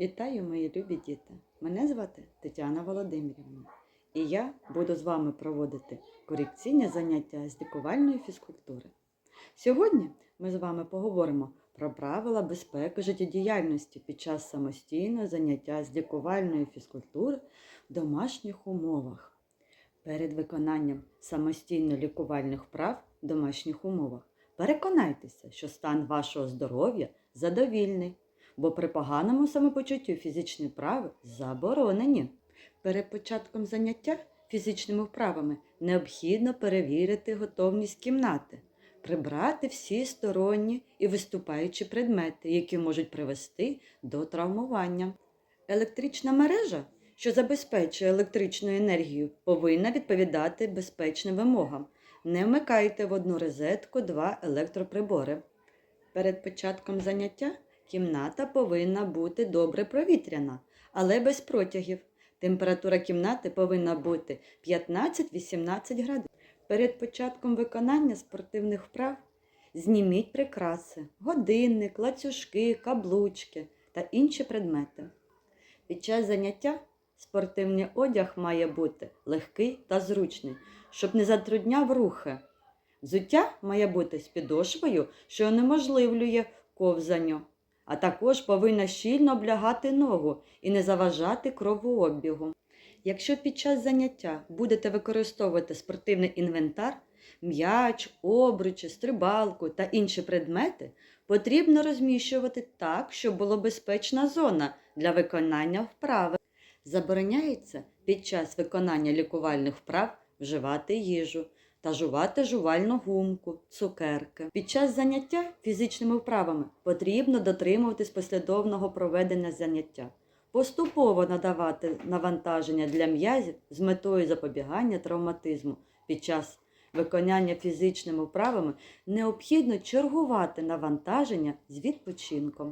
Вітаю, мої любі діти! Мене звати Тетяна Володимирівна, і я буду з вами проводити корекційні заняття з лікувальної фізкультури. Сьогодні ми з вами поговоримо про правила безпеки життєдіяльності під час самостійного заняття з лікувальної фізкультури в домашніх умовах. Перед виконанням самостійно лікувальних вправ в домашніх умовах переконайтеся, що стан вашого здоров'я задовільний бо при поганому самопочутті фізичні вправи заборонені. Перед початком заняття фізичними вправами необхідно перевірити готовність кімнати, прибрати всі сторонні і виступаючі предмети, які можуть привести до травмування. Електрична мережа, що забезпечує електричну енергію, повинна відповідати безпечним вимогам. Не вмикайте в одну розетку два електроприбори. Перед початком заняття Кімната повинна бути добре провітряна, але без протягів. Температура кімнати повинна бути 15-18 градусів. Перед початком виконання спортивних вправ зніміть прикраси, годинник, лацюжки, каблучки та інші предмети. Під час заняття спортивний одяг має бути легкий та зручний, щоб не затрудняв рухи. Взуття має бути з підошвою, що унеможливлює ковзанню а також повинна щільно облягати ногу і не заважати кровообігу. Якщо під час заняття будете використовувати спортивний інвентар, м'яч, обручі, стрибалку та інші предмети, потрібно розміщувати так, щоб була безпечна зона для виконання вправи. Забороняється під час виконання лікувальних вправ вживати їжу та жувати жувальну гумку, цукерки. Під час заняття фізичними вправами потрібно дотримуватись послідовного проведення заняття, поступово надавати навантаження для м'язів з метою запобігання травматизму. Під час виконання фізичними вправами необхідно чергувати навантаження з відпочинком.